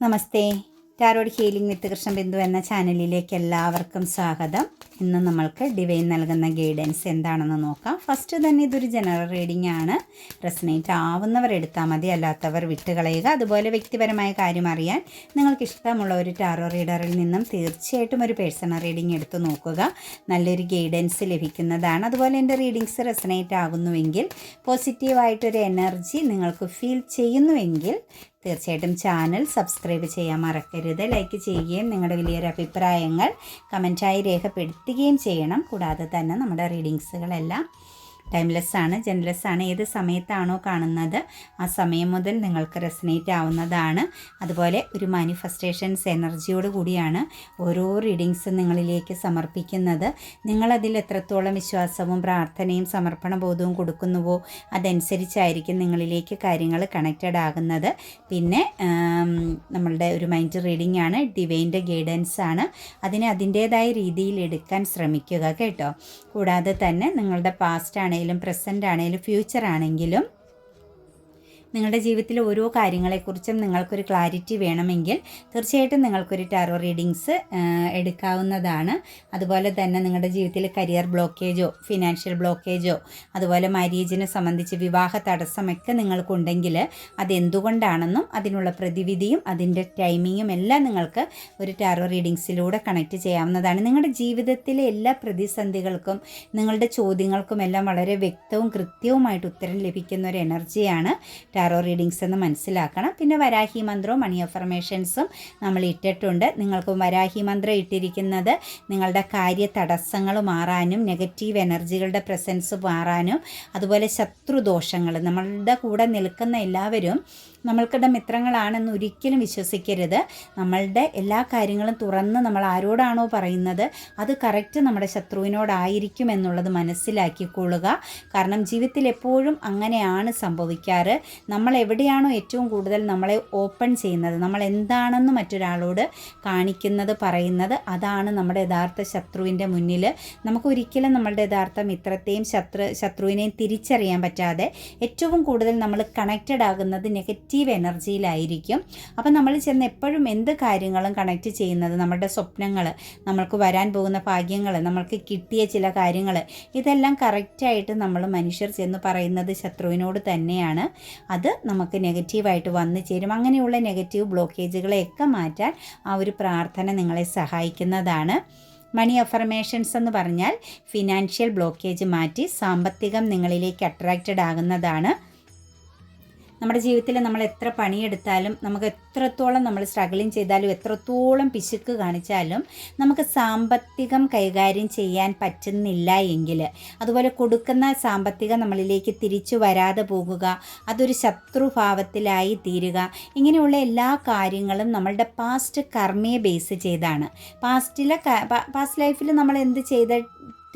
Namaste. Tarot healing with Krishna Bindu എന്ന ചാനലിലേക്ക് എല്ലാവർക്കും സ്വാഗതം. ഇന്ന് നമ്മൾക്ക് ഡിവൈൻ നൽകുന്ന ഗൈഡൻസ് എന്താണെന്ന് നോക്കാം. ഫസ്റ്റ് തന്നെ ഇതൊരു ജനറൽ റീഡിംഗ് ആണ്. റെസനേറ്റ് ആവുന്നവർ എടുത്താൽ മതി അല്ലാത്തവർ വിട്ടുകളയുക. അതുപോലെ വ്യക്തിപരമായ കാര്യം അറിയാൻ നിങ്ങൾക്ക് ഇഷ്ടമുള്ള ഒരു ടാറോ റീഡറിൽ നിന്നും തീർച്ചയായിട്ടും ഒരു പേഴ്സണൽ റീഡിംഗ് എടുത്തു നോക്കുക. നല്ലൊരു ഗൈഡൻസ് ലഭിക്കുന്നതാണ്. അതുപോലെ എന്റെ റീഡിങ്സ് റെസനേറ്റ് ആകുന്നുവെങ്കിൽ പോസിറ്റീവായിട്ടൊരു എനർജി നിങ്ങൾക്ക് ഫീൽ ചെയ്യുന്നുവെങ്കിൽ തീർച്ചയായിട്ടും ചാനൽ സബ്സ്ക്രൈബ് ചെയ്യാൻ മറക്കരുത്. ലൈക്ക് ചെയ്യുകയും നിങ്ങളുടെ വലിയൊരു അഭിപ്രായങ്ങൾ കമന്റായി രേഖപ്പെടുത്തുകയും ചെയ്യണം. കൂടാതെ തന്നെ നമ്മുടെ റീഡിങ്സുകളെല്ലാം ടൈംലെസ് ആണ് ജെൻലെസ് ആണ് ഏത് സമയത്താണോ കാണുന്നത് ആ സമയം മുതൽ നിങ്ങൾക്ക് റെസനേറ്റ് ആവുന്നതാണ്. അതുപോലെ ഒരു മാനിഫെസ്റ്റേഷൻസ് എനർജിയോട് കൂടിയാണ് ഓരോ റീഡിങ്സും നിങ്ങളിലേക്ക് സമർപ്പിക്കുന്നത്. നിങ്ങളതിൽ എത്രത്തോളം വിശ്വാസവും പ്രാർത്ഥനയും സമർപ്പണ ബോധവും കൊടുക്കുന്നുവോ അതനുസരിച്ചായിരിക്കും നിങ്ങളിലേക്ക് കാര്യങ്ങൾ കണക്റ്റഡ് ആകുന്നത്. പിന്നെ നമ്മളുടെ ഒരു മൈൻഡ് റീഡിംഗ് ആണ് ഡിവൈന്റെ ഗൈഡൻസ് ആണ് അതിനെ അതിന്റേതായ രീതിയിൽ എടുക്കാൻ ശ്രമിക്കുക കേട്ടോ. കൂടാതെ തന്നെ നിങ്ങളുടെ പാസ്റ്റ് ആണെങ്കിലും പ്രസന്റ് ആണെങ്കിലും ഫ്യൂച്ചർ ആണെങ്കിലും നിങ്ങളുടെ ജീവിതത്തിലെ ഓരോ കാര്യങ്ങളെക്കുറിച്ചും നിങ്ങൾക്കൊരു ക്ലാരിറ്റി വേണമെങ്കിൽ തീർച്ചയായിട്ടും നിങ്ങൾക്കൊരു ടാറോ റീഡിങ്സ് എടുക്കാവുന്നതാണ്. അതുപോലെ തന്നെ നിങ്ങളുടെ ജീവിതത്തിൽ കരിയർ ബ്ലോക്കേജോ ഫിനാൻഷ്യൽ ബ്ലോക്കേജോ അതുപോലെ മാര്യേജിനെ സംബന്ധിച്ച് വിവാഹ തടസ്സമൊക്കെ നിങ്ങൾക്കുണ്ടെങ്കിൽ അതെന്തുകൊണ്ടാണെന്നും അതിനുള്ള പ്രതിവിധിയും അതിന്റെ ടൈമിങ്ങും എല്ലാം നിങ്ങൾക്ക് ഒരു ടാറോ റീഡിങ്സിലൂടെ കണക്ട് ചെയ്യാവുന്നതാണ്. നിങ്ങളുടെ ജീവിതത്തിലെ എല്ലാ പ്രതിസന്ധികൾക്കും നിങ്ങളുടെ ചോദ്യങ്ങൾക്കും എല്ലാം വളരെ വ്യക്തവും കൃത്യവുമായിട്ട് ഉത്തരം ലഭിക്കുന്ന ഒരു എനർജിയാണ് ടാറോ റീഡിങ്സ് എന്ന് മനസ്സിലാക്കണം. പിന്നെ വരാഹി മന്ത്രവും മണി അഫർമേഷൻസും നമ്മൾ ഇട്ടിട്ടുണ്ട്. നിങ്ങൾക്ക് വരാഹി മന്ത്രം ഇട്ടിരിക്കുന്നത് നിങ്ങളുടെ കാര്യ തടസ്സങ്ങൾ മാറാനും നെഗറ്റീവ് എനർജികളുടെ പ്രസൻസ് മാറാനും അതുപോലെ ശത്രുദോഷങ്ങൾ നമ്മളുടെ കൂടെ നിൽക്കുന്ന എല്ലാവരും നമ്മൾക്കിടെ മിത്രങ്ങളാണെന്ന് ഒരിക്കലും വിശ്വസിക്കരുത്. നമ്മളുടെ എല്ലാ കാര്യങ്ങളും തുറന്ന് നമ്മൾ ആരോടാണോ പറയുന്നത് അത് കറക്റ്റ് നമ്മുടെ ശത്രുവിനോടായിരിക്കും എന്നുള്ളത് മനസ്സിലാക്കിക്കൊള്ളുക കാരണം ജീവിതത്തിൽ എപ്പോഴും അങ്ങനെയാണ് സംഭവിക്കാറ്. നമ്മൾ എവിടെയാണോ ഏറ്റവും കൂടുതൽ നമ്മളെ ഓപ്പൺ ചെയ്യുന്നത് നമ്മൾ എന്താണെന്ന് മറ്റൊരാളോട് കാണിക്കുന്നത് പറയുന്നത് അതാണ് നമ്മുടെ യഥാർത്ഥ ശത്രുവിന്റെ മുന്നിൽ. നമുക്ക് ഒരിക്കലും നമ്മളുടെ യഥാർത്ഥ മിത്രത്തെയും ശത്രു ശത്രുവിനെയും തിരിച്ചറിയാൻ പറ്റാതെ ഏറ്റവും കൂടുതൽ നമ്മൾ കണക്റ്റഡ് ആകുന്നത് നെഗറ്റീവ് എനർജിയിലായിരിക്കും അപ്പം നമ്മൾ ചെന്ന് എപ്പോഴും എന്ത് കാര്യങ്ങളും കണക്ട് ചെയ്യുന്നത് നമ്മുടെ സ്വപ്നങ്ങൾ നമ്മൾക്ക് വരാൻ പോകുന്ന ഭാഗ്യങ്ങൾ നമ്മൾക്ക് കിട്ടിയ ചില കാര്യങ്ങൾ ഇതെല്ലാം കറക്റ്റായിട്ട് നമ്മൾ മനുഷ്യർ ചെന്ന് പറയുന്നത് ശത്രുവിനോട് തന്നെയാണ്. അത് നമുക്ക് നെഗറ്റീവായിട്ട് വന്നു ചേരും. അങ്ങനെയുള്ള നെഗറ്റീവ് ബ്ലോക്കേജുകളെയൊക്കെ മാറ്റാൻ ആ ഒരു പ്രാർത്ഥന നിങ്ങളെ സഹായിക്കുന്നതാണ്. മണി അഫർമേഷൻസ് എന്ന് പറഞ്ഞാൽ ഫിനാൻഷ്യൽ ബ്ലോക്കേജ് മാറ്റി സാമ്പത്തികം നിങ്ങളിലേക്ക് അട്രാക്റ്റഡ് ആകുന്നതാണ്. നമ്മുടെ ജീവിതത്തിൽ നമ്മൾ എത്ര പണിയെടുത്താലും നമുക്ക് എത്രത്തോളം നമ്മൾ സ്ട്രഗിളിങ് ചെയ്താലും എത്രത്തോളം പിശുക്ക് കാണിച്ചാലും നമുക്ക് സാമ്പത്തികം കൈകാര്യം ചെയ്യാൻ പറ്റുന്നില്ല എങ്കിൽ അതുപോലെ കൊടുക്കുന്ന സാമ്പത്തികം നമ്മളിലേക്ക് തിരിച്ചു വരാതെ പോകുക അതൊരു ശത്രുഭാവത്തിലായി തീരുക ഇങ്ങനെയുള്ള എല്ലാ കാര്യങ്ങളും നമ്മളുടെ പാസ്റ്റ് കർമ്മയെ ബേസ് ചെയ്താണ്. പാസ്റ്റിലെ പാസ്റ്റ് ലൈഫിൽ നമ്മൾ എന്ത് ചെയ്ത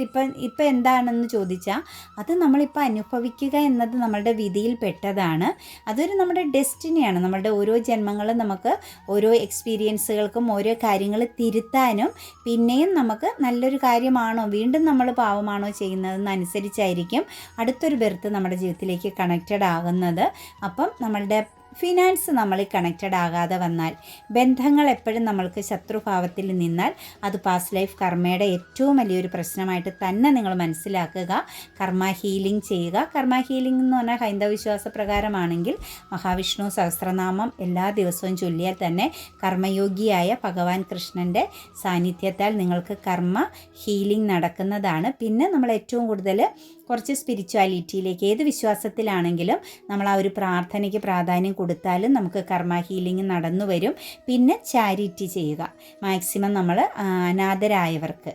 ഇപ്പം ഇപ്പം എന്താണെന്ന് ചോദിച്ചാൽ അത് നമ്മളിപ്പോൾ അനുഭവിക്കുക എന്നത് നമ്മളുടെ വിധിയിൽ പെട്ടതാണ്. അതൊരു നമ്മുടെ ഡെസ്റ്റിനിയാണ്. നമ്മളുടെ ഓരോ ജന്മങ്ങളും നമുക്ക് ഓരോ എക്സ്പീരിയൻസുകൾക്കും ഓരോ കാര്യങ്ങൾ തിരുത്താനും പിന്നെയും നമുക്ക് നല്ലൊരു കാര്യമാണോ വീണ്ടും നമ്മൾ പാവമാണോ ചെയ്യുന്നതെന്ന് അനുസരിച്ചായിരിക്കും അടുത്തൊരു ബെർത്ത് നമ്മുടെ ജീവിതത്തിലേക്ക് കണക്റ്റഡ് ആകുന്നത്. അപ്പം നമ്മളുടെ ഫിനാൻസ് നമ്മൾ കണക്റ്റഡ് ആകാതെ വന്നാൽ ബന്ധങ്ങൾ എപ്പോഴും നമ്മൾക്ക് ശത്രുഭാവത്തിൽ നിന്നാൽ അത് പാസ്റ്റ് ലൈഫ് കർമ്മയുടെ ഏറ്റവും വലിയൊരു പ്രശ്നമായിട്ട് തന്നെ നിങ്ങൾ മനസ്സിലാക്കുക. കർമ്മ ഹീലിംഗ് ചെയ്യുക. കർമ്മ ഹീലിംഗ് എന്ന് പറഞ്ഞാൽ ഹൈന്ദവ വിശ്വാസ പ്രകാരമാണെങ്കിൽ മഹാവിഷ്ണു സഹസ്രനാമം എല്ലാ ദിവസവും ചൊല്ലിയാൽ തന്നെ കർമ്മയോഗിയായ ഭഗവാൻ കൃഷ്ണന്റെ സാന്നിധ്യത്താൽ നിങ്ങൾക്ക് കർമ്മ ഹീലിംഗ് നടക്കുന്നതാണ്. പിന്നെ നമ്മൾ ഏറ്റവും കൂടുതൽ കുറച്ച് സ്പിരിച്വാലിറ്റിയിലേക്ക് ഏത് വിശ്വാസത്തിലാണെങ്കിലും നമ്മൾ ആ ഒരു പ്രാർത്ഥനയ്ക്ക് പ്രാധാന്യം കൊടുത്താലും നമുക്ക് കർമ്മ ഹീലിംഗ് നടന്നു വരും പിന്നെ ചാരിറ്റി ചെയ്യുക. മാക്സിമം നമ്മൾ അനാഥരായവർക്ക്.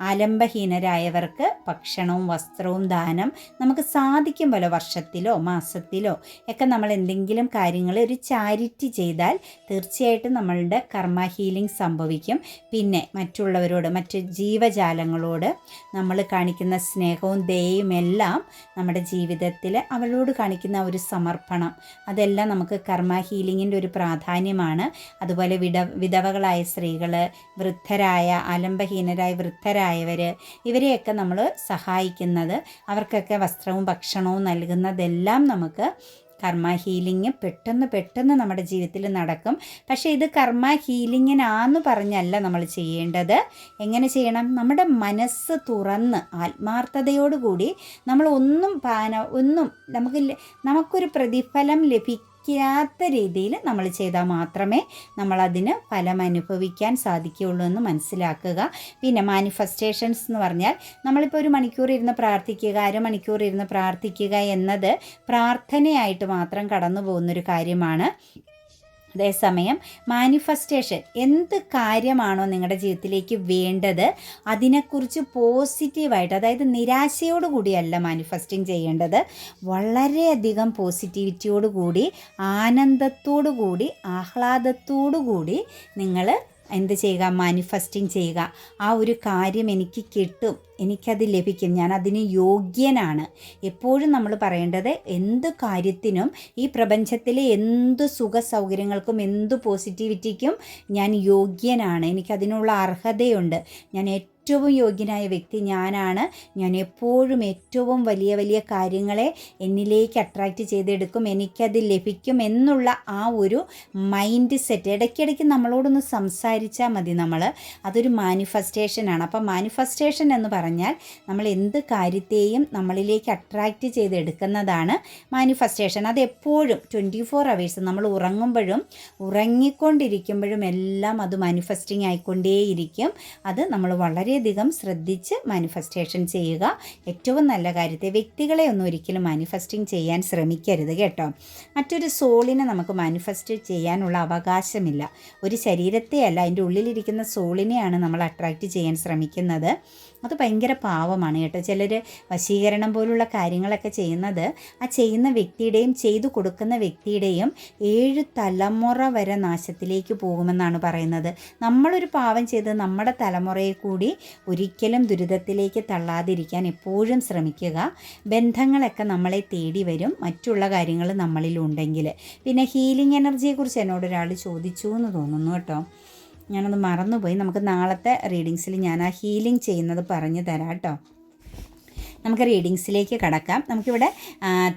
ആലംബഹീനരായവർക്ക് ഭക്ഷണവും വസ്ത്രവും ദാനം നമുക്ക് സാധിക്കും പോലെ വർഷത്തിലോ മാസത്തിലോ. ഒക്കെ നമ്മൾ എന്തെങ്കിലും കാര്യങ്ങൾ ഒരു ചാരിറ്റി ചെയ്താൽ തീർച്ചയായിട്ടും നമ്മളുടെ കർമ്മ ഹീലിംഗ് സംഭവിക്കും. പിന്നെ മറ്റുള്ളവരോട് മറ്റ് ജീവജാലങ്ങളോട് നമ്മൾ കാണിക്കുന്ന സ്നേഹവും ദയയും നമ്മുടെ ജീവിതത്തിൽ അവളോട് കാണിക്കുന്ന ഒരു സമർപ്പണം. അതെല്ലാം നമുക്ക് കർമ്മ ഹീലിങ്ങിന്റെ ഒരു പ്രാധാന്യമാണ്. അതുപോലെ വിട വിധവകളായ സ്ത്രീകൾ വൃദ്ധരായ ആലംബഹീനരായ വൃദ്ധരായവർ ഇവരെയൊക്കെ നമ്മൾ സഹായിക്കുന്നത് അവർക്കൊക്കെ വസ്ത്രവും ഭക്ഷണവും നൽകുന്നതെല്ലാം നമുക്ക് കർമ്മ ഹീലിംഗ് പെട്ടെന്ന് പെട്ടെന്ന് നമ്മുടെ ജീവിതത്തിൽ നടക്കും. പക്ഷേ ഇത് കർമ്മ ഹീലിങ്ങിനാന്ന് പറഞ്ഞല്ല നമ്മൾ ചെയ്യേണ്ടത്. എങ്ങനെ ചെയ്യണം? നമ്മുടെ മനസ്സ് തുറന്ന് ആത്മാർത്ഥതയോടുകൂടി നമ്മൾ ഒന്നും പാന ഒന്നും നമുക്ക് നമുക്കൊരു പ്രതിഫലം ലഭിക്കാത്ത രീതിയിൽ നമ്മൾ ചെയ്താൽ മാത്രമേ നമ്മളതിന് ഫലം അനുഭവിക്കാൻ സാധിക്കുകയുള്ളൂ എന്ന് മനസ്സിലാക്കുക. പിന്നെ മാനിഫെസ്റ്റേഷൻസ് എന്ന് പറഞ്ഞാൽ നമ്മളിപ്പോൾ ഒരു മണിക്കൂർ ഇരുന്ന് പ്രാർത്ഥിക്കുക അരമണിക്കൂർ ഇരുന്ന് പ്രാർത്ഥിക്കുക എന്നത് പ്രാർത്ഥനയായിട്ട് മാത്രം കടന്നു പോകുന്നൊരു കാര്യമാണ്. അതേസമയം മാനിഫെസ്റ്റേഷൻ എന്ത് കാര്യമാണോ നിങ്ങളുടെ ജീവിതത്തിലേക്ക് വേണ്ടത് അതിനെക്കുറിച്ച് പോസിറ്റീവായിട്ട് അതായത് നിരാശയോട് കൂടിയല്ല മാനിഫെസ്റ്റിംഗ് ചെയ്യേണ്ടത്. വളരെയധികം പോസിറ്റിവിറ്റിയോടുകൂടി ആനന്ദത്തോടു കൂടി ആഹ്ലാദത്തോടു കൂടി നിങ്ങൾ എന്ത് ചെയ്യുക? മാനിഫെസ്റ്റിംഗ് ചെയ്യുക. ആ ഒരു കാര്യം എനിക്ക് കിട്ടും. എനിക്കത് ലഭിക്കും. ഞാൻ അതിന് യോഗ്യനാണ്. എപ്പോഴും നമ്മൾ പറയേണ്ടത് എന്ത് കാര്യത്തിനും ഈ പ്രപഞ്ചത്തിലെ എന്ത് സുഖ സൗകര്യങ്ങൾക്കും എന്ത് പോസിറ്റിവിറ്റിക്കും ഞാൻ യോഗ്യനാണ്. എനിക്കതിനുള്ള അർഹതയുണ്ട്. ഞാൻ ഏറ്റവും യോഗ്യനായ വ്യക്തി ഞാനാണ്. ഞാൻ എപ്പോഴും ഏറ്റവും വലിയ വലിയ കാര്യങ്ങളെ എന്നിലേക്ക് അട്രാക്റ്റ് ചെയ്തെടുക്കും. എനിക്കത് ലഭിക്കും എന്നുള്ള ആ ഒരു മൈൻഡ് സെറ്റ് ഇടയ്ക്കിടയ്ക്ക് നമ്മളോടൊന്ന് സംസാരിച്ചാൽ മതി നമ്മൾ അതൊരു മാനിഫെസ്റ്റേഷനാണ് അപ്പം മാനിഫെസ്റ്റേഷൻ എന്ന് പറഞ്ഞാൽ നമ്മൾ എന്ത് കാര്യത്തെയും നമ്മളിലേക്ക് അട്രാക്റ്റ് ചെയ്തെടുക്കുന്നതാണ് മാനിഫെസ്റ്റേഷൻ അത് എപ്പോഴും ട്വന്റി ഫോർ അവേഴ്സ് നമ്മൾ ഉറങ്ങുമ്പോഴും ഉറങ്ങിക്കൊണ്ടിരിക്കുമ്പോഴും എല്ലാം അത് മാനിഫെസ്റ്റിംഗ് ആയിക്കൊണ്ടേയിരിക്കും. അത് നമ്മൾ വളരെയധികം ശ്രദ്ധിച്ച് മാനിഫെസ്റ്റേഷൻ ചെയ്യുക. ഏറ്റവും നല്ല കാര്യത്തെ വ്യക്തികളെ ഒന്നും ഒരിക്കലും മാനിഫെസ്റ്റിംഗ് ചെയ്യാൻ ശ്രമിക്കരുത് കേട്ടോ. മറ്റൊരു സോളിനെ നമുക്ക് മാനിഫെസ്റ്റ് ചെയ്യാനുള്ള അവകാശമില്ല. ഒരു ശരീരത്തെയല്ല അതിന്റെ ഉള്ളിലിരിക്കുന്ന സോളിനെയാണ് നമ്മൾ അട്രാക്റ്റ് ചെയ്യാൻ ശ്രമിക്കുന്നത്. അത് ഭയങ്കര പാവമാണ് കേട്ടോ. ചിലർ വശീകരണം പോലുള്ള കാര്യങ്ങളൊക്കെ ചെയ്യുന്നത് ആ ചെയ്യുന്ന വ്യക്തിയുടെയും ചെയ്തു കൊടുക്കുന്ന വ്യക്തിയുടെയും ഏഴ് തലമുറ വരെ നാശത്തിലേക്ക് പോകുമെന്നാണ് പറയുന്നത്. നമ്മളൊരു പാവം ചെയ്ത് നമ്മുടെ തലമുറയെ കൂടി ഒരിക്കലും ദുരിതത്തിലേക്ക് തള്ളാതിരിക്കാൻ എപ്പോഴും ശ്രമിക്കുക. ബന്ധങ്ങളൊക്കെ നമ്മളെ തേടി വരും. മറ്റുള്ള കാര്യങ്ങൾ നമ്മളിലുണ്ടെങ്കിൽ പിന്നെ ഹീലിംഗ് എനർജിയെക്കുറിച്ച് എന്നോട് ഒരാൾ ചോദിച്ചു എന്ന് തോന്നുന്നു കേട്ടോ. ഞാനത് മറന്നുപോയി. നമുക്ക് നാളത്തെ റീഡിങ്സിൽ ഞാൻ ആ ഹീലിംഗ് ചെയ്യുന്നത് പറഞ്ഞു തരാം കേട്ടോ നമുക്ക് റീഡിങ്സിലേക്ക് കടക്കാം. നമുക്കിവിടെ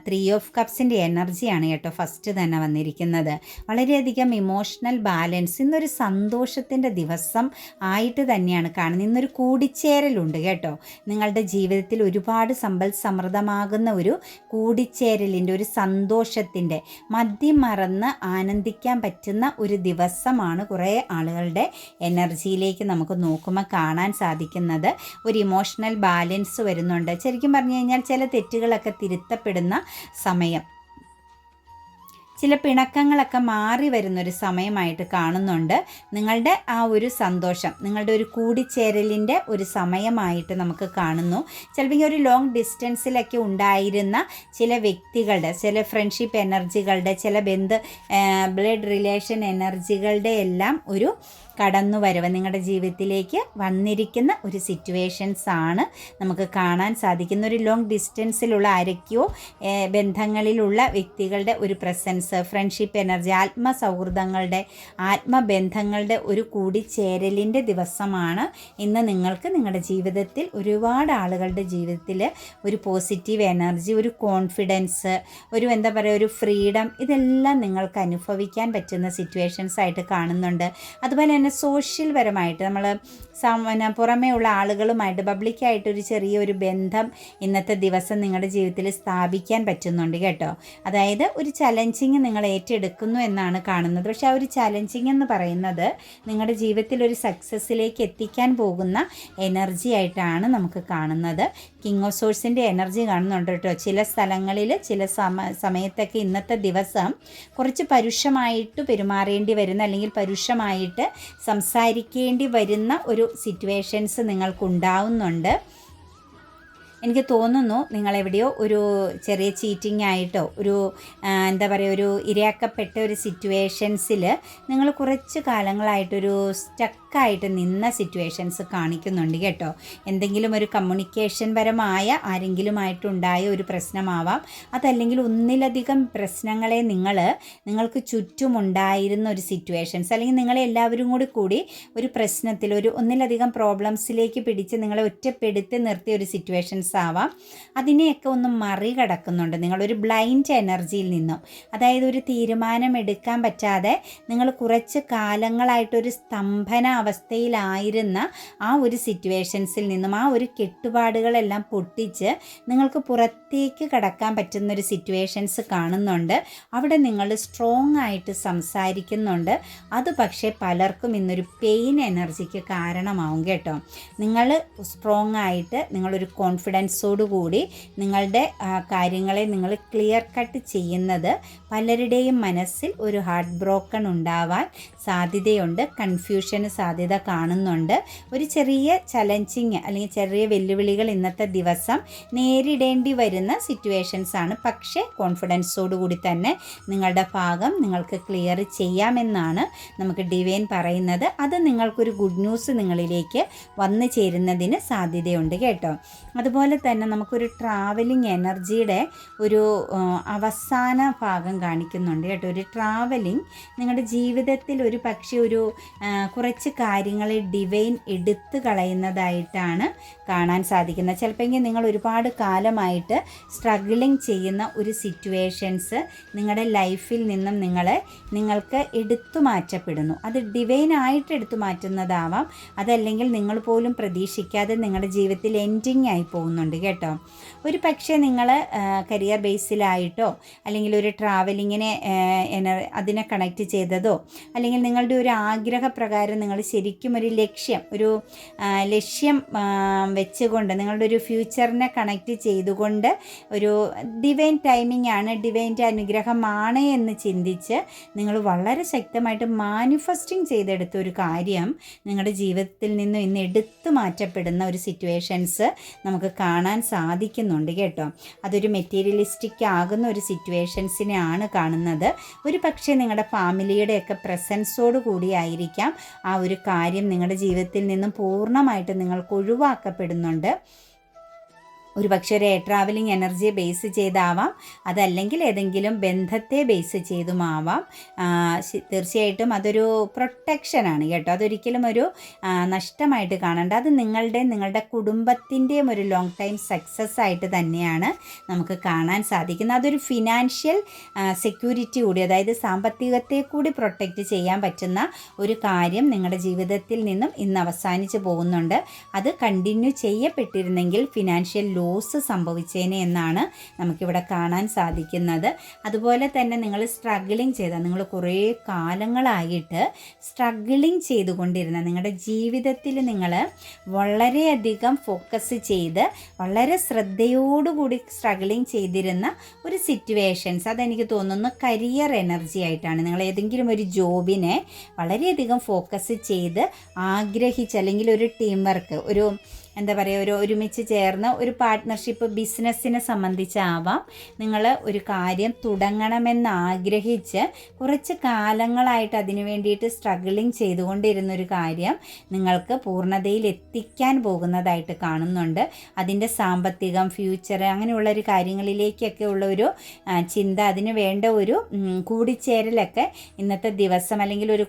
ത്രീ ഓഫ് കപ്സിന്റെ എനർജിയാണ് കേട്ടോ ഫസ്റ്റ് തന്നെ വന്നിരിക്കുന്നത്. വളരെയധികം ഇമോഷണൽ ബാലൻസ് ഇന്നൊരു സന്തോഷത്തിന്റെ ദിവസം ആയിട്ട് തന്നെയാണ് കാണുന്നത്. ഇന്നൊരു കൂടിച്ചേരലുണ്ട് കേട്ടോ. നിങ്ങളുടെ ജീവിതത്തിൽ ഒരുപാട് സമ്പൽ സമൃദ്ധമാകുന്ന ഒരു കൂടിച്ചേരലിന്റെ ഒരു സന്തോഷത്തിന്റെ മദ്യം മറന്ന് ആനന്ദിക്കാൻ പറ്റുന്ന ഒരു ദിവസമാണ് കുറേ ആളുകളുടെ എനർജിയിലേക്ക് നമുക്ക് നോക്കുമ്പോൾ കാണാൻ സാധിക്കുന്നത്. ഒരു ഇമോഷണൽ ബാലൻസ് വരുന്നുണ്ട്. ശരിക്കും പറഞ്ഞു കഴിഞ്ഞാൽ ചില തെറ്റുകളൊക്കെ തിരുത്തപ്പെടുന്ന സമയം. ചില പിണക്കങ്ങളൊക്കെ മാറി വരുന്നൊരു സമയമായിട്ട് കാണുന്നുണ്ട്. നിങ്ങളുടെ ആ ഒരു സന്തോഷം നിങ്ങളുടെ ഒരു കൂടിച്ചേരലിന്റെ ഒരു സമയമായിട്ട് നമുക്ക് കാണുന്നു. ചിലപ്പോൾ ഒരു ലോങ് ഡിസ്റ്റൻസിലൊക്കെ ഉണ്ടായിരുന്ന ചില വ്യക്തികളുടെ ചില ഫ്രണ്ട്ഷിപ്പ് എനർജികളുടെ ചില ബന്ധ ബ്ലഡ് റിലേഷൻ എനർജികളുടെ എല്ലാം ഒരു കടന്നുവരവ് നിങ്ങളുടെ ജീവിതത്തിലേക്ക് വന്നിരിക്കുന്ന ഒരു സിറ്റുവേഷൻസ് ആണ് നമുക്ക് കാണാൻ സാധിക്കുന്ന ഒരു ലോങ് ഡിസ്റ്റൻസിലുള്ള ആരൊക്കെയോ ബന്ധങ്ങളിലുള്ള വ്യക്തികളുടെ ഒരു പ്രസൻസ് ഫ്രണ്ട്ഷിപ്പ് എനർജി ആത്മസൗഹൃദങ്ങളുടെ ആത്മബന്ധങ്ങളുടെ ഒരു കൂടിച്ചേരലിന്റെ ദിവസമാണ്. ഇന്ന് നിങ്ങൾക്ക് നിങ്ങളുടെ ജീവിതത്തിൽ ഒരുപാട് ആളുകളുടെ ജീവിതത്തിൽ ഒരു പോസിറ്റീവ് എനർജി ഒരു കോൺഫിഡൻസ് ഒരു എന്താ പറയുക ഒരു ഫ്രീഡം ഇതെല്ലാം നിങ്ങൾക്ക് അനുഭവിക്കാൻ പറ്റുന്ന സിറ്റുവേഷൻസ് ആയിട്ട് കാണുന്നുണ്ട്. അതുപോലെ തന്നെ സോഷ്യൽ പരമായിട്ട് നമ്മൾ പിന്നെ പുറമേ ഉള്ള ആളുകളുമായിട്ട് പബ്ലിക്കായിട്ട് ഒരു ചെറിയൊരു ബന്ധം ഇന്നത്തെ ദിവസം നിങ്ങളുടെ ജീവിതത്തിൽ സ്ഥാപിക്കാൻ പറ്റുന്നുണ്ട് കേട്ടോ. അതായത് ഒരു ചലഞ്ചിങ് നിങ്ങൾ ഏറ്റെടുക്കുന്നു എന്നാണ് കാണുന്നത്. പക്ഷെ ആ ഒരു ചലഞ്ചിങ് എന്ന് പറയുന്നത് നിങ്ങളുടെ ജീവിതത്തിൽ ഒരു സക്സസ്സിലേക്ക് എത്തിക്കാൻ പോകുന്ന എനർജി ആയിട്ടാണ് നമുക്ക് കാണുന്നത്. കിങ് ഓഫ് സോഴ്സിന്റെ എനർജി കാണുന്നുണ്ട് കേട്ടോ. ചില സ്ഥലങ്ങളിൽ ചില സമ സമയത്തൊക്കെ ഇന്നത്തെ ദിവസം കുറച്ച് പരുഷമായിട്ട് പെരുമാറേണ്ടി വരുന്ന അല്ലെങ്കിൽ പരുഷമായിട്ട് സംസാരിക്കേണ്ടി വരുന്ന ഒരു സിറ്റുവേഷൻസ് നിങ്ങൾക്കുണ്ടാവുന്നുണ്ട്. എനിക്ക് തോന്നുന്നു നിങ്ങളെവിടെയോ ഒരു ചെറിയ ചീറ്റിംഗ് ആയിട്ടോ ഒരു എന്താ പറയുക ഒരു ഇരയാക്കപ്പെട്ട ഒരു സിറ്റുവേഷൻസിൽ നിങ്ങൾ കുറച്ച് കാലങ്ങളായിട്ടൊരു സ്റ്റക്കായിട്ട് നിന്ന സിറ്റുവേഷൻസ് കാണിക്കുന്നുണ്ട് കേട്ടോ. എന്തെങ്കിലും ഒരു കമ്മ്യൂണിക്കേഷൻ പരമായ ആരെങ്കിലുമായിട്ടുണ്ടായ ഒരു പ്രശ്നമാവാം. അതല്ലെങ്കിൽ ഒന്നിലധികം പ്രശ്നങ്ങളെ നിങ്ങൾ നിങ്ങൾക്ക് ചുറ്റുമുണ്ടായിരുന്ന ഒരു സിറ്റുവേഷൻസ് അല്ലെങ്കിൽ നിങ്ങളെ എല്ലാവരും കൂടി കൂടി ഒരു പ്രശ്നത്തിൽ ഒരു ഒന്നിലധികം പ്രോബ്ലംസിലേക്ക് പിടിച്ച് നിങ്ങളെ ഒറ്റപ്പെടുത്തി നിർത്തിയ ഒരു സിറ്റുവേഷൻസ് ആവാം. അതിനെയൊക്കെ ഒന്ന് മറികടക്കുന്നുണ്ട്. നിങ്ങളൊരു ബ്ലൈൻഡ് എനർജിയിൽ നിന്നും. അതായത് ഒരു തീരുമാനം എടുക്കാൻ പറ്റാതെ നിങ്ങൾ കുറച്ച് കാലങ്ങളായിട്ടൊരു സ്തംഭന അവസ്ഥയിലായിരുന്ന ആ ഒരു സിറ്റുവേഷൻസിൽ നിന്നും ആ ഒരു കെട്ടുപാടുകളെല്ലാം പൊട്ടിച്ച് നിങ്ങൾക്ക് പുറത്തേക്ക് കടക്കാൻ പറ്റുന്നൊരു സിറ്റുവേഷൻസ് കാണുന്നുണ്ട്. അവിടെ നിങ്ങൾ സ്ട്രോങ് ആയിട്ട് സംസാരിക്കുന്നുണ്ട്. അത് പക്ഷേ പലർക്കും ഇന്നൊരു പെയിൻ എനർജിക്ക് കാരണമാവും കേട്ടോ. നിങ്ങൾ സ്ട്രോങ് ആയിട്ട് നിങ്ങളൊരു കോൺഫിഡൻസോടു കൂടി നിങ്ങളുടെ കാര്യങ്ങളെ നിങ്ങൾ ക്ലിയർ കട്ട് ചെയ്യുന്നത് പലരുടെയും മനസ്സിൽ ഒരു ഹാർട്ട് ബ്രോക്കൺ ഉണ്ടാവാൻ സാധ്യതയുണ്ട്. കൺഫ്യൂഷന് സാധ്യത കാണുന്നുണ്ട്. ഒരു ചെറിയ ചലഞ്ചിങ് അല്ലെങ്കിൽ ചെറിയ വെല്ലുവിളികൾ ഇന്നത്തെ ദിവസം നേരിടേണ്ടി വരുന്ന സിറ്റുവേഷൻസ് ആണ്. പക്ഷേ കോൺഫിഡൻസോടു കൂടി തന്നെ നിങ്ങളുടെ ഭാഗം നിങ്ങൾക്ക് ക്ലിയർ ചെയ്യാമെന്നാണ് നമുക്ക് ഡിവൈൻ പറയുന്നത്. അത് നിങ്ങൾക്കൊരു ഗുഡ് ന്യൂസ് നിങ്ങളിലേക്ക് വന്നു ചേരുന്നതിന് സാധ്യതയുണ്ട് കേട്ടോ. അതുപോലെ തന്നെ നമുക്കൊരു ട്രാവലിംഗ് എനർജിയുടെ ഒരു അവസാന ഭാഗം കാണിക്കുന്നുണ്ട് കേട്ടോ. ഒരു ട്രാവലിംഗ് നിങ്ങളുടെ ജീവിതത്തിൽ ഒരു പക്ഷേ ഒരു കുറച്ച് കാര്യങ്ങളെ ഡിവൈൻ എടുത്തു കളയുന്നതായിട്ടാണ് കാണാൻ സാധിക്കുന്നത്. ചിലപ്പോഴെങ്കിൽ നിങ്ങൾ ഒരുപാട് കാലമായിട്ട് സ്ട്രഗിളിങ് ചെയ്യുന്ന ഒരു സിറ്റുവേഷൻസ് നിങ്ങളുടെ ലൈഫിൽ നിന്നും നിങ്ങളെ നിങ്ങൾക്ക് എടുത്തു മാറ്റപ്പെടുന്നു. അത് ഡിവൈൻ ആയിട്ട് എടുത്തു മാറ്റുന്നതാവാം. അതല്ലെങ്കിൽ നിങ്ങൾ പോലും പ്രതീക്ഷിക്കാതെ നിങ്ങളുടെ ജീവിതത്തിൽ എൻഡിങ് ആയി പോകുന്നുണ്ട് കേട്ടോ. ഒരു പക്ഷേ നിങ്ങൾ കരിയർ ബേസിലായിട്ടോ അല്ലെങ്കിൽ ഒരു ട്രാവലിങ്ങിനെ അതിനെ കണക്ട് ചെയ്തതോ അല്ലെങ്കിൽ നിങ്ങളുടെ ഒരു ആഗ്രഹപ്രകാരം നിങ്ങൾ ശരിക്കും ഒരു ലക്ഷ്യം ഒരു ലക്ഷ്യം വെച്ചുകൊണ്ട് നിങ്ങളുടെ ഒരു ഫ്യൂച്ചറിനെ കണക്റ്റ് ചെയ്തുകൊണ്ട് ഒരു ഡിവൈൻ ടൈമിംഗ് ആണ് ഡിവൈന്റെ അനുഗ്രഹമാണ് എന്ന് ചിന്തിച്ച് നിങ്ങൾ വളരെ ശക്തമായിട്ട് മാനിഫെസ്റ്റിംഗ് ചെയ്തെടുത്ത ഒരു കാര്യം നിങ്ങളുടെ ജീവിതത്തിൽ നിന്നും ഇന്ന് എടുത്തു മാറ്റപ്പെടുന്ന ഒരു സിറ്റുവേഷൻസ് നമുക്ക് കാണാൻ സാധിക്കുന്നുണ്ട് കേട്ടോ. അതൊരു മെറ്റീരിയലിസ്റ്റിക് ആകുന്ന ഒരു സിറ്റുവേഷൻസിനെയാണ് കാണുന്നത്. ഒരു പക്ഷേ നിങ്ങളുടെ ഫാമിലിയുടെയൊക്കെ പ്രസൻസോട് കൂടിയായിരിക്കാം ആ ഒരു കാര്യം നിങ്ങളുടെ ജീവിതത്തിൽ നിന്നും പൂർണമായിട്ട് നിങ്ങൾക്ക് ഒഴിവാക്കപ്പെടുന്നുണ്ട് ഒരു പക്ഷേ ഒരു ട്രാവലിംഗ് എനർജിയെ ബേസ് ചെയ്താവാം. അതല്ലെങ്കിൽ ഏതെങ്കിലും ബന്ധത്തെ ബേസ് ചെയ്തുമാവാം. ആവാം തീർച്ചയായിട്ടും അതൊരു പ്രൊട്ടക്ഷനാണ് കേട്ടോ. അതൊരിക്കലും ഒരു നഷ്ടമായിട്ട് കാണണ്ട. അത് നിങ്ങളുടെ നിങ്ങളുടെ കുടുംബത്തിന്റെയും ഒരു ലോങ് ടൈം സക്സസ് ആയിട്ട് തന്നെയാണ് നമുക്ക് കാണാൻ സാധിക്കുന്നത്. അതൊരു ഫിനാൻഷ്യൽ സെക്യൂരിറ്റി കൂടി അതായത് സാമ്പത്തികത്തെ കൂടി പ്രൊട്ടക്റ്റ് ചെയ്യാൻ പറ്റുന്ന ഒരു കാര്യം നിങ്ങളുടെ ജീവിതത്തിൽ നിന്നും ഇന്ന് അവസാനിച്ച് പോകുന്നുണ്ട്. അത് കണ്ടിന്യൂ ചെയ്യപ്പെട്ടിരുന്നെങ്കിൽ ഫിനാൻഷ്യൽ ലോസ് സംഭവിച്ചേനെ എന്നാണ് നമുക്കിവിടെ കാണാൻ സാധിക്കുന്നത്. അതുപോലെ തന്നെ നിങ്ങൾ സ്ട്രഗിളിങ് ചെയ്ത നിങ്ങൾ കുറേ കാലങ്ങളായിട്ട് സ്ട്രഗിളിങ് ചെയ്തുകൊണ്ടിരുന്ന നിങ്ങളുടെ ജീവിതത്തിൽ നിങ്ങൾ വളരെയധികം ഫോക്കസ് ചെയ്ത് വളരെ ശ്രദ്ധയോടുകൂടി സ്ട്രഗിളിങ് ചെയ്തിരുന്ന ഒരു സിറ്റുവേഷൻസ് അതെനിക്ക് തോന്നുന്നു കരിയർ എനർജി ആയിട്ടാണ്. നിങ്ങൾ ഏതെങ്കിലും ഒരു ജോബിനെ വളരെയധികം ഫോക്കസ് ചെയ്ത് ആഗ്രഹിച്ച് അല്ലെങ്കിൽ ഒരു ടീം വർക്ക് ഒരു എന്താ പറയുക ഒരു ഒരുമിച്ച് ചേർന്ന് ഒരു പാർട്ട്ണർഷിപ്പ് ബിസിനസ്സിനെ സംബന്ധിച്ചാവാം നിങ്ങൾ ഒരു കാര്യം തുടങ്ങണമെന്ന് ആഗ്രഹിച്ച് കുറച്ച് കാലങ്ങളായിട്ട് അതിനു വേണ്ടിയിട്ട് സ്ട്രഗിളിങ് ചെയ്തുകൊണ്ടിരുന്ന ഒരു കാര്യം നിങ്ങൾക്ക് പൂർണതയിൽ എത്തിക്കാൻ പോകുന്നതായിട്ട് കാണുന്നുണ്ട്. അതിന്റെ സാമ്പത്തികം ഫ്യൂച്ചർ അങ്ങനെയുള്ള ഒരു കാര്യങ്ങളിലേക്കൊക്കെ ഉള്ള ഒരു ചിന്ത അതിന് വേണ്ട ഒരു കൂടിച്ചേരലൊക്കെ ഇന്നത്തെ ദിവസം അല്ലെങ്കിൽ ഒരു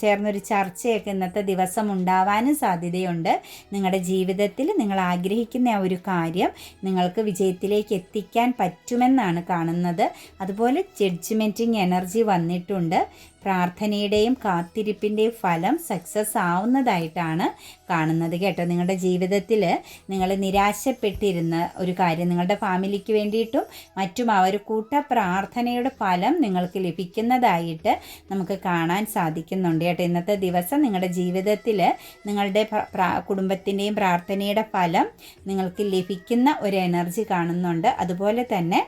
ചേർന്നൊരു ചർച്ചയൊക്കെ ഇന്നത്തെ ദിവസം ഉണ്ടാവാനും സാധ്യതയുണ്ട്. നിങ്ങളുടെ ജീവിതത്തിൽ നിങ്ങൾ ആഗ്രഹിക്കുന്ന ആ ഒരു കാര്യം നിങ്ങൾക്ക് വിജയത്തിലേക്ക് എത്തിക്കാൻ പറ്റുമെന്നാണ് കാണുന്നത്. അതുപോലെ ജഡ്ജ്മെന്റിങ് എനർജി വന്നിട്ടുണ്ട്. പ്രാർത്ഥനയുടെയും കാത്തിരിപ്പിന്റെയും ഫലം സക്സസ് ആവുന്നതായിട്ടാണ് കാണുന്നത് കേട്ടോ. നിങ്ങളുടെ ജീവിതത്തിൽ നിങ്ങൾ നിരാശപ്പെട്ടിരുന്ന ഒരു കാര്യം നിങ്ങളുടെ ഫാമിലിക്ക് വേണ്ടിയിട്ടും മറ്റും ആ ഒരു കൂട്ട പ്രാർത്ഥനയുടെ ഫലം നിങ്ങൾക്ക് ലഭിക്കുന്നതായിട്ട് നമുക്ക് കാണാൻ സാധിക്കുന്നുണ്ട് കേട്ടോ. ഇന്നത്തെ ദിവസം നിങ്ങളുടെ ജീവിതത്തിൽ നിങ്ങളുടെ കുടുംബത്തിന്റെയും പ്രാർത്ഥനയുടെ ഫലം നിങ്ങൾക്ക് ലഭിക്കുന്ന ഒരു എനർജി കാണുന്നുണ്ട്. അതുപോലെ തന്നെ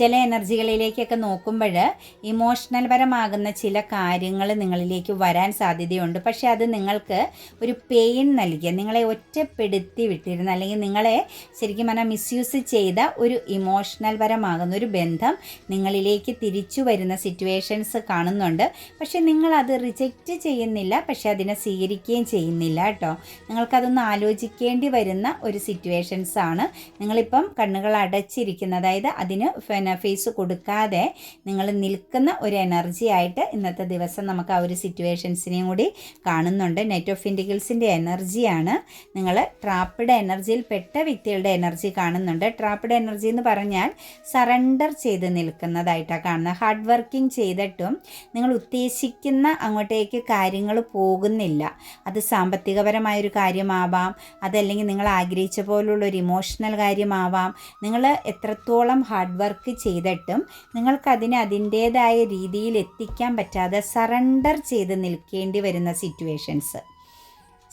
ചില എനർജികളിലേക്കൊക്കെ നോക്കുമ്പോൾ ഇമോഷണൽ പരമാകുന്ന ചില കാര്യങ്ങൾ നിങ്ങളിലേക്ക് വരാൻ സാധ്യതയുണ്ട്. പക്ഷേ അത് നിങ്ങൾക്ക് ഒരു പെയിൻ നൽകിയ നിങ്ങളെ ഒറ്റപ്പെടുത്തി വിട്ടിരുന്ന അല്ലെങ്കിൽ നിങ്ങളെ ശരിക്കും പറഞ്ഞാൽ മിസ്യൂസ് ചെയ്ത ഒരു ഇമോഷണൽ പരമാകുന്ന ഒരു ബന്ധം നിങ്ങളിലേക്ക് തിരിച്ചു വരുന്ന സിറ്റുവേഷൻസ് കാണുന്നുണ്ട്. പക്ഷേ നിങ്ങളത് റിജക്റ്റ് ചെയ്യുന്നില്ല പക്ഷേ അതിനെ സ്വീകരിക്കുകയും ചെയ്യുന്നില്ല കേട്ടോ. നിങ്ങൾക്കതൊന്ന് ആലോചിക്കേണ്ടി വരുന്ന ഒരു സിറ്റുവേഷൻസ് ആണ്. നിങ്ങളിപ്പം കണ്ണുകൾ അടച്ചിരിക്കുന്ന അതായത് അതിന് ഫേസ് കൊടുക്കാതെ നിങ്ങൾ നിൽക്കുന്ന ഒരു എനർജി ആയിട്ട് ഇന്നത്തെ ദിവസം നമുക്ക് ആ ഒരു സിറ്റുവേഷൻസിനെയും കൂടി കാണുന്നുണ്ട്. നെറ്റ് ഓഫ് ഇൻഡിഗിൾസിന്റെ എനർജിയാണ് നിങ്ങൾ ട്രാപ്പിഡ് എനർജിയിൽ പെട്ട വ്യക്തികളുടെ എനർജി കാണുന്നുണ്ട്. ട്രാപ്പിഡ് എനർജി എന്ന് പറഞ്ഞാൽ സറണ്ടർ ചെയ്ത് നിൽക്കുന്നതായിട്ടാണ് കാണുന്നത്. ഹാർഡ് വർക്കിംഗ് ചെയ്തിട്ടും നിങ്ങൾ ഉദ്ദേശിക്കുന്ന അങ്ങോട്ടേക്ക് കാര്യങ്ങൾ പോകുന്നില്ല. അത് സാമ്പത്തികപരമായൊരു കാര്യമാവാം. അതല്ലെങ്കിൽ നിങ്ങൾ ആഗ്രഹിച്ച പോലുള്ള ഒരു ഇമോഷണൽ കാര്യമാവാം. നിങ്ങൾ എത്രത്തോളം ഹാർഡ് വർക്ക് ചെയ്തിട്ടും നിങ്ങൾക്കതിനെ അതിന്റേതായ രീതിയിൽ എത്തിക്കാൻ പറ്റാതെ സറണ്ടർ ചെയ്ത് നിൽക്കേണ്ടി വരുന്ന സിറ്റുവേഷൻസ്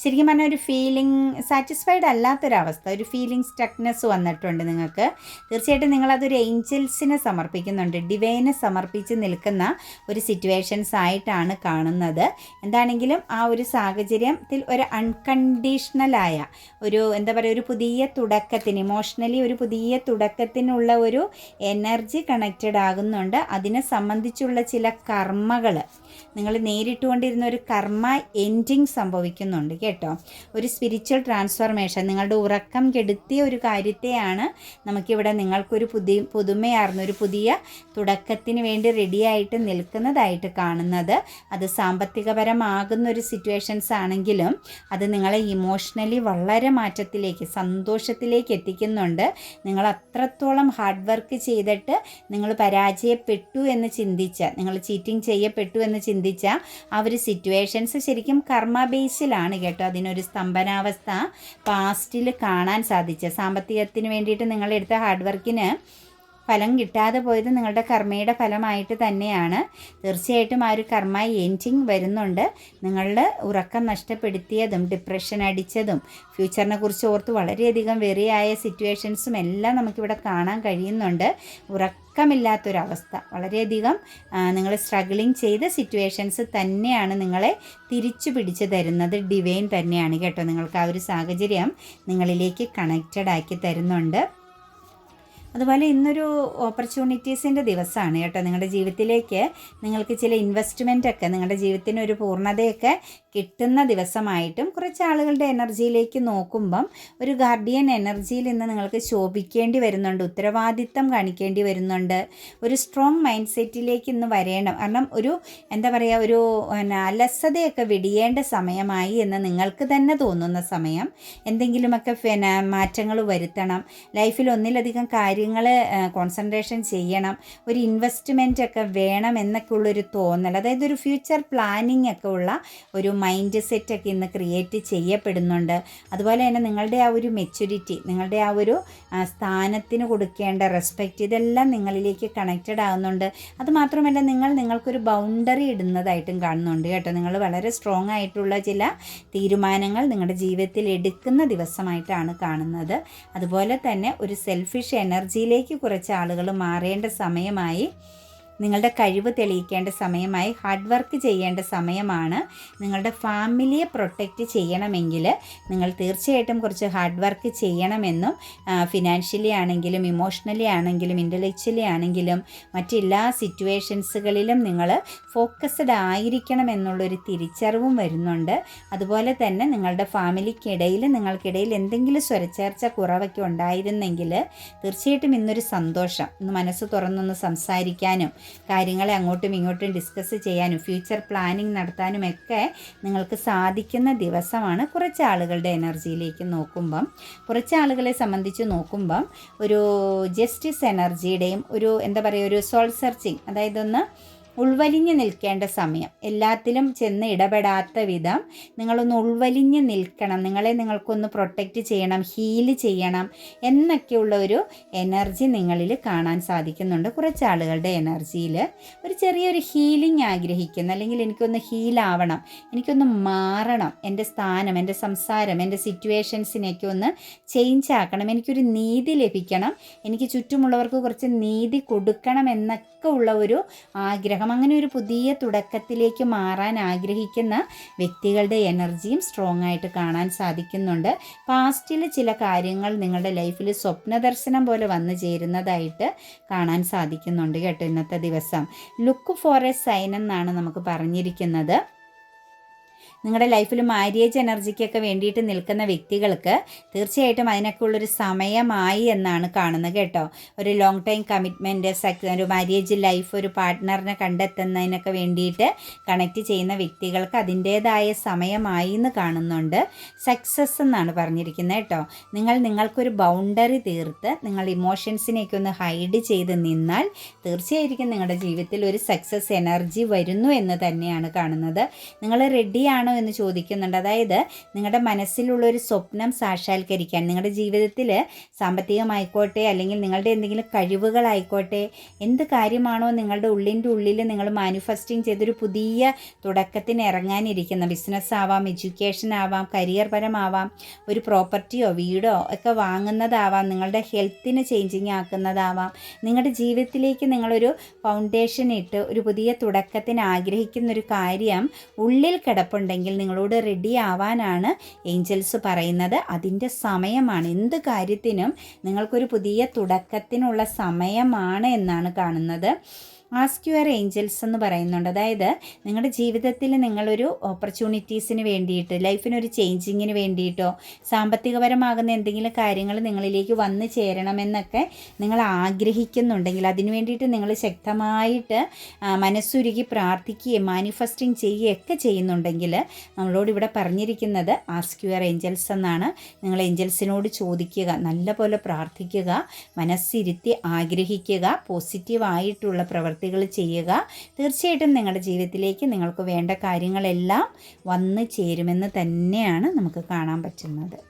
ശരിക്കും പറഞ്ഞാൽ ഒരു ഫീലിംഗ് സാറ്റിസ്ഫൈഡ് അല്ലാത്തൊരവസ്ഥ ഒരു ഫീലിംഗ് സ്റ്റക്നെസ് വന്നിട്ടുണ്ട് നിങ്ങൾക്ക്. തീർച്ചയായിട്ടും നിങ്ങളതൊരു ഏഞ്ചൽസിനെ സമർപ്പിക്കുന്നുണ്ട് ഡിവൈനെ സമർപ്പിച്ച് നിൽക്കുന്ന ഒരു സിറ്റുവേഷൻസ് ആയിട്ടാണ് കാണുന്നത്. എന്താണെങ്കിലും ആ ഒരു സാഹചര്യത്തിൽ ഒരു അൺകണ്ടീഷണലായ ഒരു എന്താ പറയുക ഒരു പുതിയ തുടക്കത്തിന് ഇമോഷണലി ഒരു പുതിയ തുടക്കത്തിനുള്ള ഒരു എനർജി കണക്റ്റഡ് ആകുന്നുണ്ട്. അതിനെ സംബന്ധിച്ചുള്ള ചില കർമ്മകൾ നിങ്ങൾ നേരിട്ടുകൊണ്ടിരുന്ന ഒരു കർമ്മ എൻഡിങ് സംഭവിക്കുന്നുണ്ട്. കേട്ടോ. ഒരു സ്പിരിച്വൽ ട്രാൻസ്ഫോർമേഷൻ നിങ്ങളുടെ ഉറക്കം കെടുത്തിയ ഒരു കാര്യത്തെയാണ് നമുക്കിവിടെ നിങ്ങൾക്കൊരു പുതിയ പുതുമയാർന്ന ഒരു പുതിയ തുടക്കത്തിന് വേണ്ടി റെഡിയായിട്ട് നിൽക്കുന്നതായിട്ട് കാണുന്നത്. അത് സാമ്പത്തികപരമാകുന്ന ഒരു സിറ്റുവേഷൻസ് ആണെങ്കിലും അത് നിങ്ങളെ ഇമോഷണലി വളരെ മാറ്റത്തിലേക്ക് സന്തോഷത്തിലേക്ക് എത്തിക്കുന്നുണ്ട്. നിങ്ങൾ അത്രത്തോളം ഹാർഡ് വർക്ക് ചെയ്തിട്ട് നിങ്ങൾ പരാജയപ്പെട്ടു എന്ന് ചിന്തിച്ച നിങ്ങൾ ചീറ്റിംഗ് ചെയ്യപ്പെട്ടു എന്ന് ചിന്തിച്ച ആ ഒരു സിറ്റുവേഷൻസ് ശരിക്കും കർമ്മ ബേസിലാണ് കേട്ടോ. അതിനൊരു സ്തംഭനാവസ്ഥ പാസ്റ്റിൽ കാണാൻ സാധിച്ച സാമ്പത്തികത്തിന് വേണ്ടിയിട്ട് നിങ്ങളെടുത്ത ഹാർഡ് വർക്കിന് ഫലം കിട്ടാതെ പോയത് നിങ്ങളുടെ കർമ്മയുടെ ഫലമായിട്ട് തന്നെയാണ്. തീർച്ചയായിട്ടും ആ ഒരു കർമ്മ എൻഡിങ് വരുന്നുണ്ട്. നിങ്ങളുടെ ഉറക്കം നഷ്ടപ്പെടുത്തിയതും ഡിപ്രഷൻ അടിച്ചതും ഫ്യൂച്ചറിനെ കുറിച്ച് ഓർത്ത് വളരെയധികം വെറിയായ സിറ്റുവേഷൻസും എല്ലാം നമുക്കിവിടെ കാണാൻ കഴിയുന്നുണ്ട്. ഉറക്കമില്ലാത്തൊരവസ്ഥ. വളരെയധികം നിങ്ങൾ സ്ട്രഗിളിങ് ചെയ്ത സിറ്റുവേഷൻസ് തന്നെയാണ് നിങ്ങളെ തിരിച്ചു പിടിച്ചു തരുന്നത്. ഡിവൈൻ തന്നെയാണ് കേട്ടോ നിങ്ങൾക്ക് ആ ഒരു സാഹചര്യം നിങ്ങളിലേക്ക് കണക്റ്റഡ് ആക്കി തരുന്നുണ്ട്. അതുപോലെ ഇന്നൊരു ഓപ്പർച്യൂണിറ്റീസിന്റെ ദിവസമാണ് കേട്ടോ നിങ്ങളുടെ ജീവിതത്തിലേക്ക്. നിങ്ങൾക്ക് ചില ഇൻവെസ്റ്റ്മെന്റ് ഒക്കെ നിങ്ങളുടെ ജീവിതത്തിന് ഒരു പൂർണതയൊക്കെ കിട്ടുന്ന ദിവസമായിട്ടും കുറച്ച് ആളുകളുടെ എനർജിയിലേക്ക് നോക്കുമ്പം ഒരു ഗാർഡിയൻ എനർജിയിൽ നിന്ന് നിങ്ങൾക്ക് ശോഭിക്കേണ്ടി വരുന്നുണ്ട് ഉത്തരവാദിത്തം കാണിക്കേണ്ടി വരുന്നുണ്ട്. ഒരു സ്ട്രോങ് മൈൻഡ് സെറ്റിലേക്ക് ഇന്ന് വരേണം. കാരണം ഒരു എന്താ പറയുക ഒരു അലസതയൊക്കെ വിടിയേണ്ട സമയമായി എന്ന് നിങ്ങൾക്ക് തന്നെ തോന്നുന്ന സമയം എന്തെങ്കിലുമൊക്കെ പിന്നെ മാറ്റങ്ങൾ വരുത്തണം. ലൈഫിൽ ഒന്നിലധികം കാര്യങ്ങൾ കോൺസെൻട്രേഷൻ ചെയ്യണം. ഒരു ഇൻവെസ്റ്റ്മെന്റ് ഒക്കെ വേണം എന്നൊക്കെ ഉള്ളൊരു തോന്നൽ അതായത് ഒരു ഫ്യൂച്ചർ പ്ലാനിങ് ഒക്കെ ഉള്ള ഒരു മൈൻഡ് സെറ്റൊക്കെ ഇന്ന് ക്രിയേറ്റ് ചെയ്യപ്പെടുന്നുണ്ട്. അതുപോലെ തന്നെ നിങ്ങളുടെ ആ ഒരു മെച്യൂരിറ്റി നിങ്ങളുടെ ആ ഒരു സ്ഥാനത്തിന് കൊടുക്കേണ്ട റെസ്പെക്റ്റ് ഇതെല്ലാം നിങ്ങളിലേക്ക് കണക്റ്റഡ് ആകുന്നുണ്ട് അതുമാത്രമല്ല നിങ്ങൾ നിങ്ങൾക്കൊരു ബൗണ്ടറി ഇടുന്നതായിട്ടും കാണുന്നുണ്ട് കേട്ടോ. നിങ്ങൾ വളരെ സ്ട്രോങ് ആയിട്ടുള്ള ചില തീരുമാനങ്ങൾ നിങ്ങളുടെ ജീവിതത്തിൽ എടുക്കുന്ന ദിവസമായിട്ടാണ് കാണുന്നത്. അതുപോലെ തന്നെ ഒരു സെൽഫിഷ് എനർജിയിലേക്ക് കുറച്ച് ആളുകൾ മാറേണ്ട സമയമായി നിങ്ങളുടെ കഴിവ് തെളിയിക്കേണ്ട സമയമായി ഹാർഡ് വർക്ക് ചെയ്യേണ്ട സമയമാണ്. നിങ്ങളുടെ ഫാമിലിയെ പ്രൊട്ടക്റ്റ് ചെയ്യണമെങ്കിൽ നിങ്ങൾ തീർച്ചയായിട്ടും കുറച്ച് ഹാർഡ് വർക്ക് ചെയ്യണമെന്നും ഫിനാൻഷ്യലി ആണെങ്കിലും ഇമോഷണലി ആണെങ്കിലും ഇന്റലക്ച്വലി ആണെങ്കിലും മറ്റെല്ലാ സിറ്റുവേഷൻസുകളിലും നിങ്ങൾ ഫോക്കസ്ഡ് ആയിരിക്കണം എന്നുള്ളൊരു തിരിച്ചറിവും വരുന്നുണ്ട്. അതുപോലെ തന്നെ നിങ്ങളുടെ ഫാമിലിക്കിടയിൽ നിങ്ങൾക്കിടയിൽ എന്തെങ്കിലും സ്വരച്ചേർച്ച കുറവൊക്കെ ഉണ്ടായിരുന്നെങ്കിൽ തീർച്ചയായിട്ടും ഇന്നൊരു സന്തോഷം. ഇന്ന് മനസ്സ് തുറന്നൊന്ന് സംസാരിക്കാനും കാര്യങ്ങളെ അങ്ങോട്ടും ഇങ്ങോട്ടും ഡിസ്കസ് ചെയ്യാനും ഫ്യൂച്ചർ പ്ലാനിങ് നടത്താനുമൊക്കെ നിങ്ങൾക്ക് സാധിക്കുന്ന ദിവസമാണ് കുറച്ച് ആളുകളുടെ എനർജിയിലേക്ക് നോക്കുമ്പം. കുറച്ച് ആളുകളെ സംബന്ധിച്ച് നോക്കുമ്പം ഒരു ജസ്റ്റിസ് എനർജിയുടെയും ഒരു എന്താ പറയുക ഒരു സോൾ സെർച്ചിങ് അതായത് ഒന്ന് ഉൾവലിഞ്ഞ് നിൽക്കേണ്ട സമയം. എല്ലാത്തിലും ചെന്ന് ഇടപെടാത്ത വിധം നിങ്ങളൊന്ന് ഉൾവലിഞ്ഞ് നിൽക്കണം. നിങ്ങളെ നിങ്ങൾക്കൊന്ന് പ്രൊട്ടക്റ്റ് ചെയ്യണം ഹീൽ ചെയ്യണം എന്നൊക്കെയുള്ള ഒരു എനർജി നിങ്ങളിൽ കാണാൻ സാധിക്കുന്നുണ്ട്. കുറച്ച് ആളുകളുടെ എനർജിയിൽ ഒരു ചെറിയൊരു ഹീലിംഗ് ആഗ്രഹിക്കുന്നു. അല്ലെങ്കിൽ എനിക്കൊന്ന് ഹീലാവണം എനിക്കൊന്ന് മാറണം. എന്റെ സ്ഥാനം എന്റെ സംസാരം എന്റെ സിറ്റുവേഷൻസിനെയൊക്കെ ഒന്ന് ചേഞ്ച് ആക്കണം. എനിക്കൊരു നീതി ലഭിക്കണം. എനിക്ക് ചുറ്റുമുള്ളവർക്ക് കുറച്ച് നീതി കൊടുക്കണം എന്നൊക്കെ ഉള്ള ഒരു ആഗ്രഹം അങ്ങനെ ഒരു പുതിയ തുടക്കത്തിലേക്ക് മാറാൻ ആഗ്രഹിക്കുന്ന വ്യക്തികളുടെ എനർജിയും സ്ട്രോങ് ആയിട്ട് കാണാൻ സാധിക്കുന്നുണ്ട്. പാസ്റ്റിൽ ചില കാര്യങ്ങൾ നിങ്ങളുടെ ലൈഫിൽ സ്വപ്ന ദർശനം പോലെ വന്നു ചേരുന്നതായിട്ട് കാണാൻ സാധിക്കുന്നുണ്ട് കേട്ടോ ഇന്നത്തെ ദിവസം. ലുക്ക് ഫോർ എ സൈൻ എന്നാണ് നമുക്ക് പറഞ്ഞിരിക്കുന്നത്. നിങ്ങളുടെ ലൈഫിൽ മാര്യേജ് എനർജിക്കൊക്കെ വേണ്ടിയിട്ട് നിൽക്കുന്ന വ്യക്തികൾക്ക് തീർച്ചയായിട്ടും അതിനൊക്കെ ഉള്ളൊരു സമയമായി എന്നാണ് കാണുന്നത് കേട്ടോ. ഒരു ലോങ് ടൈം കമ്മിറ്റ്മെന്റ് ഒരു മാര്യേജ് ലൈഫ് ഒരു പാർട്ട്ണറിനെ കണ്ടെത്തുന്നതിനൊക്കെ വേണ്ടിയിട്ട് കണക്റ്റ് ചെയ്യുന്ന വ്യക്തികൾക്ക് അതിന്റേതായ സമയമായി എന്ന് കാണുന്നുണ്ട്. സക്സസ് എന്നാണ് പറഞ്ഞിരിക്കുന്നത് കേട്ടോ. നിങ്ങൾ നിങ്ങൾക്കൊരു ബൗണ്ടറി തീർത്ത് നിങ്ങൾ ഇമോഷൻസിനെയൊക്കെ ഒന്ന് ഹൈഡ് ചെയ്ത് നിന്നാൽ തീർച്ചയായിരിക്കും നിങ്ങളുടെ ജീവിതത്തിൽ ഒരു സക്സസ് എനർജി വരുന്നു എന്ന് തന്നെയാണ് കാണുന്നത്. നിങ്ങൾ റെഡിയാണോ എന്ന് ചോദിക്കുന്നുണ്ട്. അതായത് നിങ്ങളുടെ മനസ്സിലുള്ള ഒരു സ്വപ്നം സാക്ഷാത്കരിക്കാൻ നിങ്ങളുടെ ജീവിതത്തിൽ സാമ്പത്തികമായിക്കോട്ടെ അല്ലെങ്കിൽ നിങ്ങളുടെ എന്തെങ്കിലും കഴിവുകളായിക്കോട്ടെ എന്ത് കാര്യമാണോ നിങ്ങളുടെ ഉള്ളിന്റെ ഉള്ളിൽ നിങ്ങൾ മാനിഫെസ്റ്റിംഗ് ചെയ്തൊരു പുതിയ തുടക്കത്തിന് ഇറങ്ങാനിരിക്കുന്ന ബിസിനസ് ആവാം എഡ്യൂക്കേഷൻ ആവാം കരിയർ പരമാവാം ഒരു പ്രോപ്പർട്ടിയോ വീടോ ഒക്കെ വാങ്ങുന്നതാവാം നിങ്ങളുടെ ഹെൽത്തിന് ചേഞ്ചിങ് ആക്കുന്നതാവാം നിങ്ങളുടെ ജീവിതത്തിലേക്ക് നിങ്ങളൊരു ഫൗണ്ടേഷൻ ഇട്ട് ഒരു പുതിയ തുടക്കത്തിന് ആഗ്രഹിക്കുന്ന ഒരു കാര്യം ഉള്ളിൽ കിടപ്പുണ്ടെങ്കിൽ നിങ്ങളോട് റെഡി ആവാനാണ് ഏഞ്ചൽസ് പറയുന്നത്. അതിന്റെ സമയമാണ്. എന്ത് കാര്യത്തിനും നിങ്ങൾക്കൊരു പുതിയ തുടക്കത്തിനുള്ള സമയമാണ് എന്നാണ് കാണുന്നത്. ആസ്ക് യുവർ ഏഞ്ചൽസ് എന്ന് പറയുന്നുണ്ട്. അതായത് നിങ്ങളുടെ ജീവിതത്തിൽ നിങ്ങളൊരു ഓപ്പർച്യൂണിറ്റീസിന് വേണ്ടിയിട്ട് ലൈഫിനൊരു ചേഞ്ചിങ്ങിന് വേണ്ടിയിട്ടോ സാമ്പത്തികപരമാകുന്ന എന്തെങ്കിലും കാര്യങ്ങൾ നിങ്ങളിലേക്ക് വന്നു ചേരണമെന്നൊക്കെ നിങ്ങൾ ആഗ്രഹിക്കുന്നുണ്ടെങ്കിൽ അതിനു വേണ്ടിയിട്ട് നിങ്ങൾ ശക്തമായിട്ട് മനസ്സുരുകി പ്രാർത്ഥിക്കുകയും മാനിഫെസ്റ്റിംഗ് ചെയ്യുകയൊക്കെ ചെയ്യുന്നുണ്ടെങ്കിൽ നമ്മളോട് ഇവിടെ പറഞ്ഞിരിക്കുന്നത് ആസ്ക് യുവർ ഏഞ്ചൽസ് എന്നാണ്. നിങ്ങൾ ഏഞ്ചൽസിനോട് ചോദിക്കുക നല്ലപോലെ പ്രാർത്ഥിക്കുക മനസ്സിരുത്തി ആഗ്രഹിക്കുക പോസിറ്റീവായിട്ടുള്ള പ്രവർത്തി പ്രവൃത്തികൾ ചെയ്യുക. തീർച്ചയായിട്ടും നിങ്ങളുടെ ജീവിതത്തിലേക്ക് നിങ്ങൾക്ക് വേണ്ട കാര്യങ്ങളെല്ലാം വന്നു ചേരുമെന്ന് തന്നെയാണ് നമുക്ക് കാണാൻ പറ്റുന്നത്.